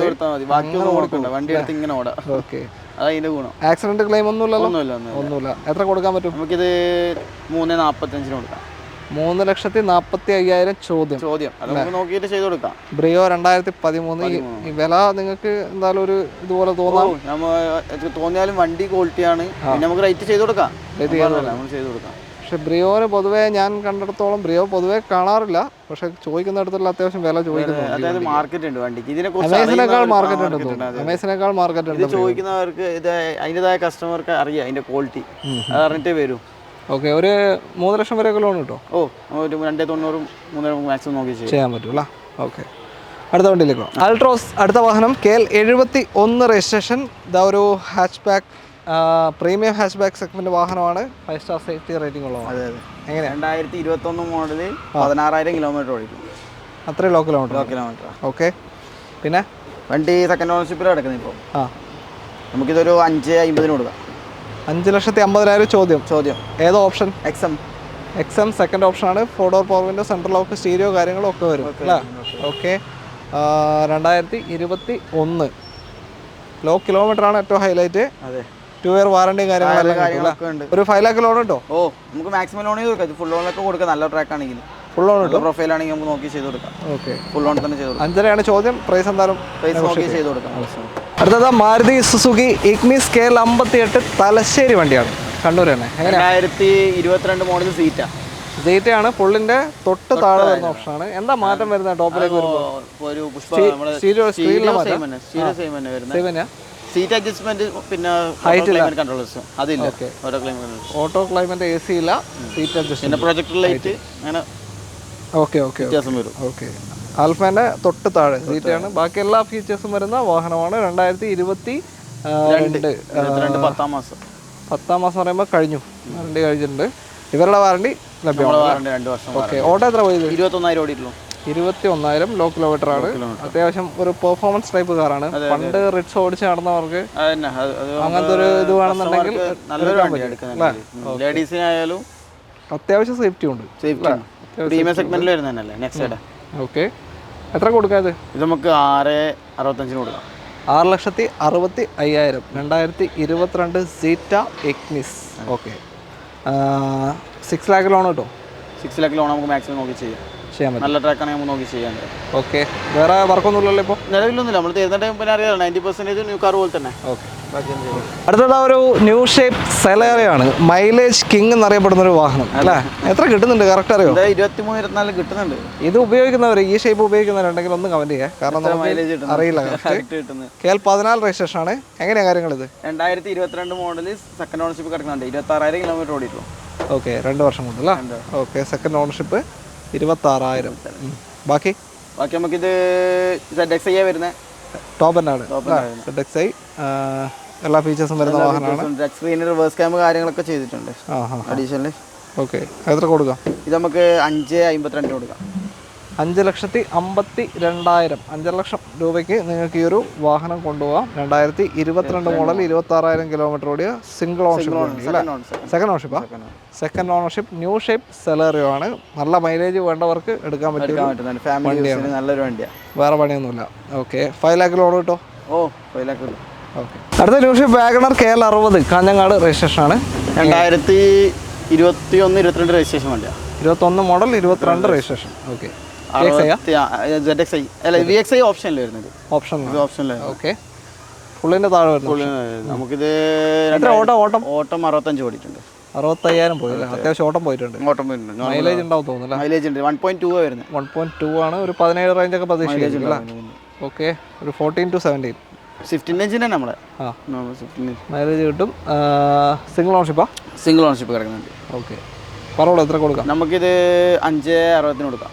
ഓക്കെ അതിന്റെ ഗുണം. ആക്സിഡന്റ് ക്ലെയിം ഒന്നുമില്ലല്ലോ? ഒന്നുമില്ല എത്ര കൊടുക്കാൻ പറ്റും? നമുക്കിത് മൂന്ന് നാപ്പത്തഞ്ചിന് കൊടുക്കാം. മൂന്ന് ലക്ഷത്തി നാൽപ്പത്തി അയ്യായിരം ചോദ്യം. ചോദ്യം. നോക്കിയിട്ട് ചെയ്ത് കൊടുക്കാം. ബ്രിയോ രണ്ടായിരത്തി പതിമൂന്ന്. ഈ- വില നിങ്ങൾക്ക് എന്തായാലും ഒരു ഇതുപോലെ തോന്നാം. തോന്നിയാലും വണ്ടി ക്വാളിറ്റിയാണ് നമുക്ക് റേറ്റ് ചെയ്ത് കൊടുക്കാം. ചെയ്ത് കൊടുക്കാം. പക്ഷെ ബ്രിയോന് പൊതുവേ ഞാൻ കണ്ടിടത്തോളം ബ്രിയോ പൊതുവേ കാണാറില്ല. പക്ഷെ ചോദിക്കുന്നിടത്തുള്ള അത്യാവശ്യം വില ചോദിക്കുന്നു. മാർക്കറ്റ് ഉണ്ട് വണ്ടിക്ക്. അമേസിനേക്കാൾ മാർക്കറ്റ് ഉണ്ട് അമേസിനേക്കാൾ മാർക്കറ്റ് ഉണ്ട് ചോദിക്കുന്നവർക്ക് ഇത് അതിന്റെതായ കസ്റ്റമർക്ക് അറിയാം അതിന്റെ ക്വാളിറ്റി അത് അറിഞ്ഞിട്ടേ വരും. ഓക്കെ ഒരു മൂന്ന് ലക്ഷം വരെയൊക്കെ ലോൺ കിട്ടും? ഓ ഒരു രണ്ടേ തൊണ്ണൂറും മൂന്നര മാക്സിമം നോക്കി ചെയ്യും. ചെയ്യാൻ പറ്റും അല്ലേ? ഓക്കെ അടുത്ത വണ്ടിയിലേക്ക് അൾട്രോസ് അടുത്ത വാഹനം കെ എൽ എഴുപത്തി ഒന്ന് രജിസ്ട്രേഷൻ ഇതാ ഒരു hatch back premium hatch back segment വാഹനമാണ്. ഫൈവ് സ്റ്റാർ സേഫ്റ്റി റേറ്റിംഗ് ഉള്ളത് അതെ അതെ. എങ്ങനെ രണ്ടായിരത്തി ഇരുപത്തൊന്ന് മോഡൽ പതിനാറായിരം കിലോമീറ്റർ ഓടിക്കും. അത്രയും low kilometre low kilometre okay പിന്നെ? വണ്ടി സെക്കൻഡ് ഓണർഷിപ്പിൽ കിടക്കുന്നത് ഇപ്പോൾ ആ. നമുക്കിതൊരു അഞ്ച് അമ്പതിന് കൊടുക്കാം. അഞ്ച് ലക്ഷത്തി അമ്പതിനായിരം ചോദ്യം. ചോദ്യം. ഏതോ option X M X M second ഓപ്ഷനാണ് four door power window central lock stereo കാര്യങ്ങളും ഒക്കെ വരും. അല്ലേ? ഓക്കെ രണ്ടായിരത്തി ഇരുപത്തി ഒന്ന് ലോ കിലോമീറ്റർ ആണ് ഏറ്റവും ഹൈലൈറ്റ് അതെ. ടു ഇയർ വാറണ്ടിയും കാര്യങ്ങളൊക്കെ ഉണ്ട്. ഒരു ഫൈവ് ലാക്ക് ലോൺ ഉണ്ടോ ഓ നമുക്ക് മാക്സിമം ലോൺ ചെയ്ത് കൊടുക്കാം. ഫുൾ ലോണിലൊക്കെ കൊടുക്കാം. നല്ല ട്രാക്ക് ആണെങ്കിൽ. ഫുൾ ലോൺ നല്ല പ്രൊഫൈൽ ആണെങ്കിൽ നമുക്ക് നോക്കി ചെയ്ത് കൊടുക്കാം. ഓക്കെ ഫുൾ ലോൺ തന്നെ ചെയ്ത് കൊടുക്കാം. അഞ്ചരയാണ് ചോദ്യം. പ്രൈസ് എന്തായാലും പ്രൈസ് നോക്കി ചെയ്ത് കൊടുക്കാം. അടുത്തത് മാരുതി സുസുക്കി ഇഗ്നി സ്കെയിൽ അമ്പത്തി എട്ട് തലശ്ശേരി വണ്ടിയാണ്. കണ്ണൂർ തന്നെ രണ്ടായിരത്തി ഇരുപത്തിരണ്ട് മോഡൽ സീറ്റാ സീറ്റാണ് പുള്ളിന്റെ തൊട്ട് താഴെ വരുന്ന ഓപ്ഷനാണ് എന്താ മാറ്റം വരുന്ന ടോപ്പിലേക്ക് വരുമ്പോൾ ഒരു പുഷ്പ സീറ്റ് അഡ്ജസ്റ്റ്മെന്റ് പിന്നെ ഹൈറ്റ് ക്ലൈമറ്റ് കൺട്രോൾസ് അതില്ല. Auto climate auto climate A C ഇല്ല. സീറ്റ് അഡ്ജസ്റ്റ് പിന്നെ പ്രൊജക്ടർ ലൈറ്റ് അങ്ങനെ ഓക്കെ ഓക്കെ വ്യത്യാസം വരും. ഓക്കെ ആൽഫേന്റെ തൊട്ട് താഴെ സീറ്റാണ് ബാക്കി എല്ലാ ഫീച്ചേഴ്സും വരുന്ന വാഹനമാണ്. രണ്ടായിരത്തി ഇരുപത്തി രണ്ട്. രണ്ട്. പത്താം മാസം. പത്താം മാസം പറയുമ്പോൾ കഴിഞ്ഞു. വാറണ്ടി കഴിഞ്ഞിട്ടുണ്ട്. ഇവരുടെ വാറണ്ടി ലഭ്യമാണ് വാറണ്ടി രണ്ട് വർഷം ഓക്കെ ഓട്ടോ എത്ര പോയത്? ഇരുപത്തൊന്നായിരം ഓടിയിട്ടുള്ളൂ. ഇരുപത്തി ഒന്നായിരം ലോ കിലോമീറ്റർ ആണ് അത്യാവശ്യം ഒരു പെർഫോമൻസ് ടൈപ്പ് കാറാണ് പണ്ട് റിറ്റ്സ് ഓടിച്ച് നടന്നവർക്ക് അങ്ങനത്തെ ഒരു ഇത് വേണമെന്നുണ്ടെങ്കിൽ ലേഡീസിനായാലും അത്യാവശ്യം സേഫ്റ്റി ഉണ്ട്. സേഫ്റ്റി പ്രീമിയം സെഗ്മെന്റിൽ വരുന്നതല്ലേ നെക്സ്റ്റ് ഓക്കെ എത്ര കൊടുക്കാത് ഇത്? നമുക്ക് ആറ് അറുപത്തഞ്ചിന് കൊടുക്കാം. ആറ് ലക്ഷത്തി അറുപത്തി അയ്യായിരം. രണ്ടായിരത്തി ഇരുപത്തിരണ്ട് സീറ്റ എക്നിസ് ഓക്കെ സിക്സ് ലാക്ക് ലോൺ കിട്ടും. സിക്സ് ലാക്ക് ലോൺ നമുക്ക് മാക്സിമം നോക്കി ചെയ്യാം. ചെയ്യാൻ പറ്റും. നല്ല ട്രാക്കാണ് നമുക്ക് നോക്കി ചെയ്യാൻ ഓക്കെ വേറെ വർക്കൊന്നുമില്ലല്ലോ ഇപ്പോൾ നിലവിലൊന്നുമില്ല. നമ്മൾ തരുന്ന ടൈം പിന്നെ അറിയാലോ നയന്റി പെർസെന്റേജ് ന്യൂ കാർ പോലെ തന്നെ. ഓക്കെ അടുത്തത് ഒരു ന്യൂ ഷേപ്പ് സെലേറയാണ് മൈലേജ് കിങ് എന്നറിയപ്പെടുന്ന ഒരു വാഹനം അല്ലേ? എത്ര കിട്ടുന്നുണ്ട്? കറക്റ്റ് അറിയോ? ഇരുപത്തിമൂന്ന് ഇരുപത്തി മൂന്ന് ഇരുപത്തിനാല് കിട്ടുന്നുണ്ട്. ഇത് ഉപയോഗിക്കുന്നവർ ഈ ഷേപ്പ് ഉപയോഗിക്കുന്നവരുണ്ടെങ്കിൽ ഒന്ന് കമന്റ് ചെയ്യാം. കാരണം മൈലേജ് അറിയില്ല. കേൾ കിട്ടുന്നത് കെ എൽ പതിനാല് രജിസ്ട്രേഷൻ ആണ്. എങ്ങനെയാ കാര്യങ്ങൾ ഇത് രണ്ടായിരത്തി ഇരുപത്തിരണ്ട് മോഡൽ സെക്കൻഡ് ഓണർഷിപ്പ് കിടക്കുന്നുണ്ട്. ഇരുപത്തി ആറായിരം കിലോമീറ്റർ ഓടിയിട്ടുള്ളൂ. ഓക്കെ രണ്ട് വർഷം കൊണ്ടല്ലേ ഓക്കെ സെക്കൻഡ് ഓണർഷിപ്പ് ഇരുപത്തി ആറായിരം ബാക്കി? ബാക്കി നമുക്കിത് സെഡ് എക്സ് ഐ വരുന്നത് ടോപ്പ് എന്നാണ് എക്സ് ഐ എല്ലാ ഫീച്ചേഴ്സും വരുന്ന വാഹനമാണ്. ടച്ച് റിവേഴ്സ് ക്യാമ് കാര്യങ്ങളൊക്കെ ചെയ്തിട്ടുണ്ട്. അഡീഷണൽ ഓക്കെ എത്ര കൊടുക്കാം? ഇത് നമുക്ക് അഞ്ച് അമ്പത്തിരണ്ട് കൊടുക്കാം. അഞ്ച് ലക്ഷത്തി അമ്പത്തി രണ്ടായിരം. അഞ്ചര ലക്ഷം രൂപയ്ക്ക് നിങ്ങൾക്ക് ഈ ഒരു വാഹനം കൊണ്ടുപോകാം. രണ്ടായിരത്തി ഇരുപത്തിരണ്ട് മോഡൽ ഇരുപത്തി ആറായിരം കിലോമീറ്റർ ഓടിയ single ownership second ഓണർഷിപ്പാ second ownership new shape Celerio ആണ്. നല്ല മൈലേജ് വേണ്ടവർക്ക് എടുക്കാൻ പറ്റും വണ്ടിയാണ്. നല്ലൊരു വണ്ടിയാണ് വേറെ പണിയൊന്നുമില്ല. ഓക്കെ ഫൈവ് ലാക്ക് ലോൺ കിട്ടോ? ഓ ഫൈവ് ലാക്ക് ഓക്കെ അടുത്ത new shape WagonR K L അറുപത് കാഞ്ഞങ്ങാട് രജിസ്ട്രേഷൻ ആണ്. രണ്ടായിരത്തി ഇരുപത്തി ഒന്ന് ഇരുപത്തിരണ്ട് രജിസ്ട്രേഷൻ വണ്ടിയാണ് ഇരുപത്തൊന്ന് മോഡൽ ഇരുപത്തിരണ്ട് registration okay V X I ഓപ്ഷനിൽ വരുന്നത്. ഓപ്ഷൻ ഓപ്ഷനിൽ ഓക്കെ താഴെ നമുക്കിത് ഓട്ടം ഓട്ടം? ഓട്ടം അറുപത്തഞ്ച് ഓടിയിട്ടുണ്ട് അറുപത്തയ്യായിരം പോയി അത്യാവശ്യം ഓട്ടം പോയിട്ടുണ്ട്. ഓട്ടം പോയിട്ടുണ്ട്. മൈലേജ് ഉണ്ടാവും മൈലേജ് ഉണ്ട്. വൺ പോയിന്റ് ടു വരുന്നത്. വൺ പോയിന്റ് ടു ആണ്. ഒരു പതിനേഴ് റേഞ്ച് ഒക്കെ ഓക്കെ ഒരു ഫോർട്ടീൻ ടു സെവന്റീൻ സ്വിഫ്റ്റിൻ നമ്മളെ. മൈലേജ് കിട്ടും. സിംഗിൾ ഓണർഷിപ്പാ സിംഗിൾ ഓണർഷിപ്പ് കിടക്കുന്നുണ്ട്. ഓക്കെ പറഞ്ഞോളൂ എത്ര കൊടുക്കാം? നമുക്കിത് അഞ്ച് അറുപത്തിന് കൊടുക്കാം.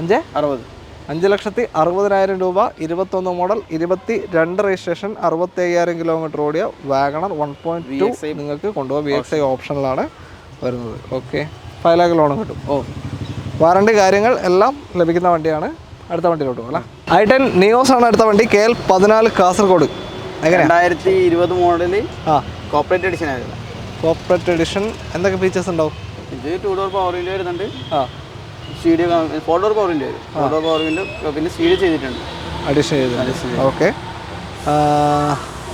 അഞ്ച്? അറുപത്. അഞ്ച് ലക്ഷത്തി അറുപതിനായിരം രൂപ ഇരുപത്തൊന്ന് മോഡൽ ഇരുപത്തി രണ്ട് രജിസ്ട്രേഷൻ അറുപത്തി അയ്യായിരം കിലോമീറ്റർ ഓടിയ വാഗണർ വൺ പോയിന്റ് ടു നിങ്ങൾക്ക് കൊണ്ടുപോകാം. വി എക്സ് ഐ ഓപ്ഷനിലാണ് വരുന്നത്. ഓക്കെ ഫൈവ് ലാക്ക് ലോണും കിട്ടും. ഓ. വാറണ്ടി കാര്യങ്ങൾ എല്ലാം ലഭിക്കുന്ന വണ്ടിയാണ്. അടുത്ത വണ്ടിയിലോട്ട് പോകാം ഐ ടെൻ നിയോസ് ആണ് അടുത്ത വണ്ടി. കെ എൽ പതിനാല് കാസർഗോഡ്. രണ്ടായിരത്തി ഇരുപത് മോഡൽ ആ. കോപ്പറേറ്റ് എഡിഷൻ ആയിരുന്നു. കോപ്പറേറ്റ് എഡിഷൻ എന്തൊക്കെ ഫീച്ചേഴ്സ് ഉണ്ടാവും? ഇത് ടൂ ഡോർ പവർ വരുന്നുണ്ട്. ആ. Stereo four door power window വരും ഫോർ ഡോർ പവർ വിൻഡോ പിന്നെ സ്റ്റീഡിയോ ചെയ്തിട്ടുണ്ട്. അഡീഷൻ ചെയ്ത് ഓക്കെ.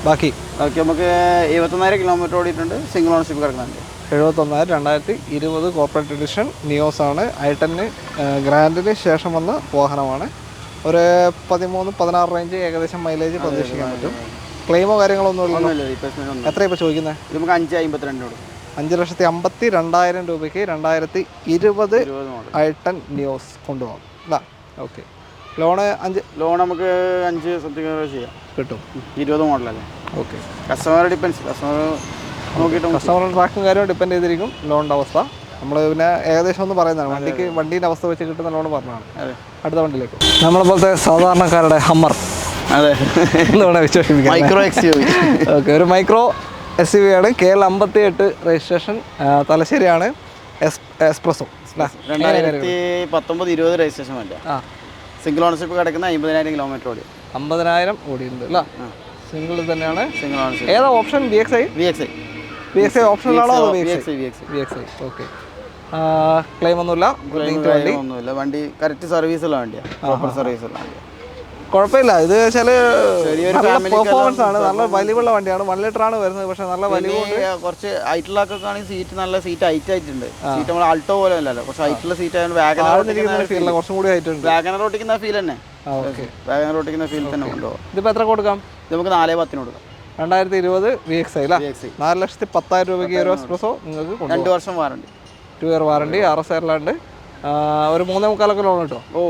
ബാക്കി? ബാക്കി നമുക്ക് എഴുപത്തൊന്നായിരം കിലോമീറ്റർ ഓടിയിട്ടുണ്ട്. സിംഗിൾ ഓണർഷിപ്പ് കിടക്കുന്നുണ്ട്. എഴുപത്തൊന്നായിരം രണ്ടായിരത്തി ഇരുപത് കോർപ്പറേറ്റ് എഡിഷൻ നിയോസ് ആണ്. ഐട്ടന് ഗ്രാൻഡിന് ശേഷം വന്ന വാഹനമാണ്. ഒരു പതിമൂന്ന് പതിനാറ് റേഞ്ച് ഏകദേശം മൈലേജ് പ്രതീക്ഷിക്കാൻ പറ്റും. ക്ലെയിമോ കാര്യങ്ങളോ ഒന്നും എത്ര ഇപ്പോൾ ചോദിക്കുന്നത് നമുക്ക് അഞ്ച് അമ്പത്തിരണ്ടോട് അഞ്ച് ലക്ഷത്തി അമ്പത്തി രണ്ടായിരം രൂപയ്ക്ക് രണ്ടായിരത്തി ഇരുപത് ഇരുപത് ന്യൂസ് കൊണ്ടുപോകാം. അല്ല ഓക്കെ. ലോണ് അഞ്ച് ലോൺ നമുക്ക് അഞ്ച് സംതിങ് ചെയ്യാം. കിട്ടും. ഇരുപത് മോഡലല്ലേ ഓക്കെ. കസ്റ്റമർ ഡിപ്പെൻസ് കസ്റ്റമർ നോക്കിയിട്ട് കസ്റ്റമർ ട്രാക്കും കാര്യവും ഡിപ്പെൻഡ് ചെയ്തിരിക്കും ലോണിന്റെ അവസ്ഥ. നമ്മൾ പിന്നെ ഏകദേശം ഒന്ന് പറയുന്നതാണ്. വണ്ടിക്ക് വണ്ടീന്റെ അവസ്ഥ വെച്ച് കിട്ടുന്ന ലോൺ പറഞ്ഞതാണ്. അടുത്ത വണ്ടിയിലേക്ക്. നമ്മളെപ്പോലത്തെ സാധാരണക്കാരുടെ ഹമ്മർ അതെ. മൈക്രോ ഓക്കെ ഒരു മൈക്രോ എസ് യു വി ആണ്. കെ എൽ അമ്പത്തി എട്ട് രജിസ്ട്രേഷൻ തലശ്ശേരിയാണ് ആണ് എക്സ്പ്രസോ രണ്ടായിരത്തി പത്തൊമ്പത് ഇരുപത് രജിസ്ട്രേഷൻ വേണ്ട സിംഗിൾ ഓണർഷിപ്പ് കിടക്കുന്ന അമ്പതിനായിരം കിലോമീറ്റർ ഓടി. അമ്പതിനായിരം ഓടിയിട്ടുണ്ട് അല്ല സിംഗിൾ തന്നെയാണ്. സിംഗിൾ ഓണർഷിപ്പ് ഏതാ option B X I B X I B X I ഓപ്ഷനിലാണോ B X I B X B X I okay claim ഒന്നുമില്ല. ഐ ഒന്നുമില്ല. വണ്ടി കറക്റ്റ് സർവീസുള്ള വണ്ടിയാണ് പ്രോപ്പർ സർവീസുള്ള വണ്ടിയാണ് കുഴപ്പമില്ല. ഇത് വെച്ചാൽ പെർഫോമൻസ് ആണ്. നല്ല വലിവുള്ള വണ്ടിയാണ്. വൺ ലിറ്റർ ആണ് വരുന്നത്. പക്ഷെ നല്ല വലിവ് കുറച്ച് ഹൈറ്റുള്ളതൊക്കെ ആണെങ്കിൽ സീറ്റ് നല്ല സീറ്റ് ഹൈറ്റ് ആയിട്ടുണ്ട്. സീറ്റ് നമ്മൾ ആൾട്ടോ പോലെ അല്ലല്ലോ. കുറച്ച് ഹൈറ്റുള്ള സീറ്റ് ആയതുകൊണ്ട് വാഗനർ കുറച്ചും കൂടി ഉണ്ട്. വാഗനർ ഓട്ടിക്കുന്ന ഫീൽ തന്നെ. വാഗനർ ഓട്ടിക്കുന്ന ഫീൽ തന്നെ ഉണ്ടോ ഇതിപ്പോ എത്ര കൊടുക്കാം? നമുക്ക് നാലേ പത്തിന് കൊടുക്കാം. രണ്ടായിരത്തി ഇരുപത് വി എക്സ് ഐ നാല് ലക്ഷത്തി പത്തായിരം രൂപയ്ക്ക് ഒരു എക്സ്പ്രസോ നിങ്ങൾക്ക് രണ്ട് വർഷം warranty two year warranty R S എയർലാണ്ട് ഒരു മൂന്നേ മുക്കാലൊക്കെ ലോൺ കിട്ടും ഓ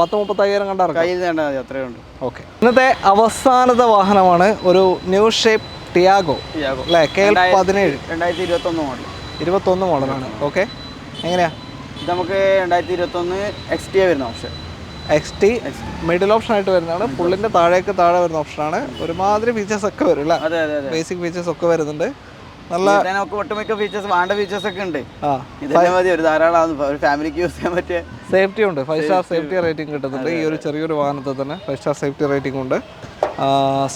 പത്ത് മുപ്പത്തയ്യായിരം അത്രേ ഉണ്ട് ഓക്കെ. ഇന്നത്തെ അവസാനത്തെ വാഹനമാണ് ഒരു ന്യൂ ഷേപ്പ് ടിയാഗോ. അല്ലേ? കെ എൽ പതിനേഴ്. രണ്ടായിരത്തി ഇരുപത്തൊന്ന് മോഡൽ ഇരുപത്തൊന്ന് മോഡലാണ്. ഓക്കെ. എങ്ങനെയാ? ഇത് നമുക്ക് രണ്ടായിരത്തി ഇരുപത്തൊന്ന് എക്സ് ടി വരുന്ന option. X T middle option ആയിട്ട് വരുന്നതാണ്. പുള്ളിന്റെ താഴേക്ക് താഴെ വരുന്ന ഓപ്ഷനാണ്. ഒരുമാതിരി ഫീച്ചേഴ്സ് ഒക്കെ വരും അല്ലേ? ബേസിക് ഫീച്ചേഴ്സ് ഒക്കെ വരുന്നുണ്ട്. നല്ല ഒട്ടുമിക്ക ഫീച്ചേഴ്സ് വേണ്ട ഫീച്ചേഴ്സ് ഒക്കെ ഉണ്ട്. ഇതന്നെ മതി ഒരു ധാരാളം ഒരു ഫാമിലിക്ക് യൂസ് ചെയ്യാൻ പറ്റിയ സേഫ്റ്റി ഉണ്ട്. ഫൈവ് സ്റ്റാർ സേഫ്റ്റി റേറ്റിംഗ് കിട്ടുന്നുണ്ട്. ഈ ഒരു ചെറിയൊരു വാഹനത്തിൽ തന്നെ ഫൈവ് സ്റ്റാർ സേഫ്റ്റി റേറ്റിംഗ് ഉണ്ട്.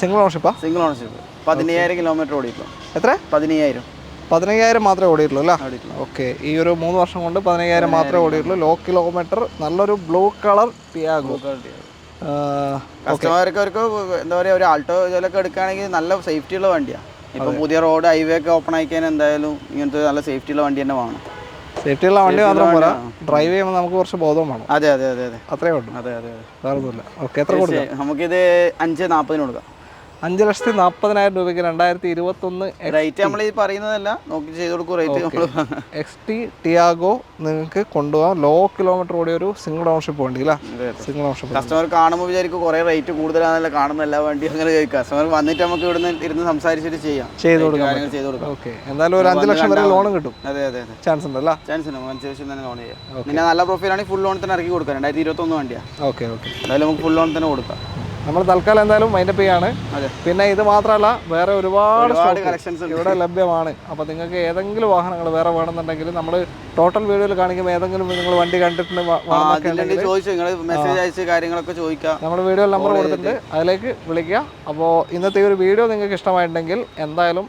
സിംഗിൾ ഓണർഷിപ്പാ സിംഗിൾ ഓണർഷിപ്പ് പതിനയ്യായിരം കിലോമീറ്റർ ഓടിയിട്ടുള്ളൂ. എത്ര? പതിനയ്യായിരം. പതിനയ്യായിരം മാത്രമേ ഓടിയിട്ടുള്ളൂ അല്ലേ? ഓക്കെ ഈ ഒരു മൂന്ന് വർഷം കൊണ്ട് പതിനയ്യായിരം മാത്രമേ ഓടിയിട്ടുള്ളൂ. ലോ കിലോമീറ്റർ നല്ലൊരു ബ്ലൂ കളർ ടിയാഗോ കസ്റ്റമർക്ക് അവർക്ക് എന്താ പറയുക ഒരു ആൾട്ടോ ഇതിലൊക്കെ എടുക്കുകയാണെങ്കിൽ നല്ല സേഫ്റ്റി ഉള്ള വണ്ടിയാണ് ഇപ്പം പുതിയ റോഡ് ഹൈവേ ഒക്കെ ഓപ്പൺ ആയിക്കാൻ എന്തായാലും ഇങ്ങനത്തെ നല്ല സേഫ്റ്റിയുള്ള വണ്ടി തന്നെ വേണം. സേഫ്റ്റി ഉള്ള വണ്ടി മാത്രം പോരാ. ഡ്രൈവ് ചെയ്യുമ്പോൾ നമുക്ക് കുറച്ച് ബോധം വേണം. അതെ അതെ അതെ അതെ. അത്രേ ഉള്ളൂ. അതെ അതെ അതെ. വേറെ ഒന്നുമില്ല ഓക്കെ എത്ര കൊടുക്കാം. നമുക്കിത് അഞ്ച് നാൽപ്പതിന് കൊടുക്കാം. അഞ്ച് ലക്ഷത്തി നാൽപ്പതിനായിരം രൂപയ്ക്ക് രണ്ടായിരത്തി ഇരുപത്തൊന്ന് റേറ്റ് നമ്മൾ ഈ പറയുന്നതല്ല. നോക്കി ചെയ്ത് കൊടുക്കും റേറ്റ് നമ്മൾ എക്സ് ടി ടിയാഗോ നിങ്ങൾക്ക് കൊണ്ടുപോകാം. ലോ കിലോമീറ്റർ ഓടിയ ഒരു സിംഗിൾ ഓണർഷിപ്പ് വണ്ടി അല്ല? സിംഗിൾ ഓണർഷിപ്പ് കസ്റ്റമർ കാണുമ്പോൾ വിചാരിക്കും കുറേ റേറ്റ് കൂടുതലാണെന്നല്ല കാണുന്ന എല്ലാ വണ്ടി അങ്ങനെ കസ്റ്റമർ വന്നിട്ട് നമുക്ക് ഇവിടുന്ന് ഇരുന്ന് സംസാരിച്ചിട്ട് ചെയ്യാം. ചെയ്ത് കൊടുക്കാം ചെയ്ത് കൊടുക്കാം. ഓക്കെ എന്തായാലും ഒരു അഞ്ച് ലക്ഷം വരെ ലോണും കിട്ടും. അതെ അതെ അതെ. ചാൻസ് ഉണ്ട് അല്ലേ? ചാൻസ് ഉണ്ട്. നമുക്ക് ലക്ഷം തന്നെ ലോൺ ചെയ്യാം. പിന്നെ നല്ല പ്രൊഫൈലാണെങ്കിൽ ഫുൾ ലോൺ തന്നെ ഇറക്കി കൊടുക്കാം. രണ്ടായിരത്തി ഇരുപത്തൊന്ന് വണ്ടിയാണ് ഓക്കെ ഓക്കെ എന്തായാലും നമുക്ക് ഫുൾ ലോൺ തന്നെ കൊടുക്കാം. നമ്മൾ തൽക്കാലം എന്തായാലും മൈൻഡപ്പ് ചെയ്യാണ്. പിന്നെ ഇത് മാത്രമല്ല വേറെ ഒരുപാട് കളക്ഷൻസ് ഇവിടെ ലഭ്യമാണ്. അപ്പോൾ നിങ്ങൾക്ക് ഏതെങ്കിലും വാഹനങ്ങൾ വേറെ വേണമെന്നുണ്ടെങ്കിൽ നമ്മൾ ടോട്ടൽ വീഡിയോയിൽ കാണിക്കുമ്പോൾ ഏതെങ്കിലും നിങ്ങൾ വണ്ടി കണ്ടിട്ടുണ്ട് നമ്മൾ വീഡിയോ നമ്പർ കൊടുത്തിട്ടുണ്ട്. അതിലേക്ക് വിളിക്കുക. അപ്പോൾ ഇന്നത്തെ ഒരു വീഡിയോ നിങ്ങൾക്ക് ഇഷ്ടമായിട്ടുണ്ടെങ്കിൽ എന്തായാലും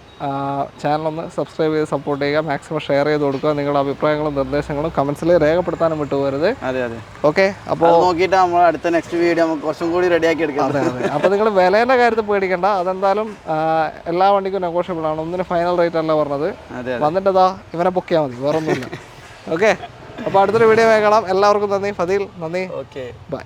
ചാനൽ ഒന്ന് സബ്സ്ക്രൈബ് ചെയ്ത് സപ്പോർട്ട് ചെയ്യുക. മാക്സിമം ഷെയർ ചെയ്ത് കൊടുക്കുക. നിങ്ങളുടെ അഭിപ്രായങ്ങളും നിർദ്ദേശങ്ങളും കമൻസിൽ രേഖപ്പെടുത്താനും വിട്ടുപോകരുത്. അതെ അതെ. ഓക്കെ അപ്പോൾ നോക്കിയിട്ട് നമ്മൾ അടുത്ത നെക്സ്റ്റ് വീഡിയോ നമുക്ക് കുറച്ചും കൂടി റെഡിയാക്കി എടുക്കാം. അതെ അതെ. അപ്പോൾ നിങ്ങൾ വിലേന്റെ കാര്യത്തിൽ പേടിക്കണ്ട. അതെന്തായാലും എല്ലാ വണ്ടിക്കും നെഗോഷ്യബിൾ ആണ്. ഒന്നിന് ഫൈനൽ റേറ്റ് അല്ല പറഞ്ഞത്. വന്നിട്ടതാ ഇവനെ പൊക്കിയാൽ മതി. വേറൊന്നുമില്ല. ഓക്കെ അപ്പോൾ അടുത്തൊരു വീഡിയോ കാണാം. എല്ലാവർക്കും നന്ദി. ഫതിൽ നന്ദി. Okay bye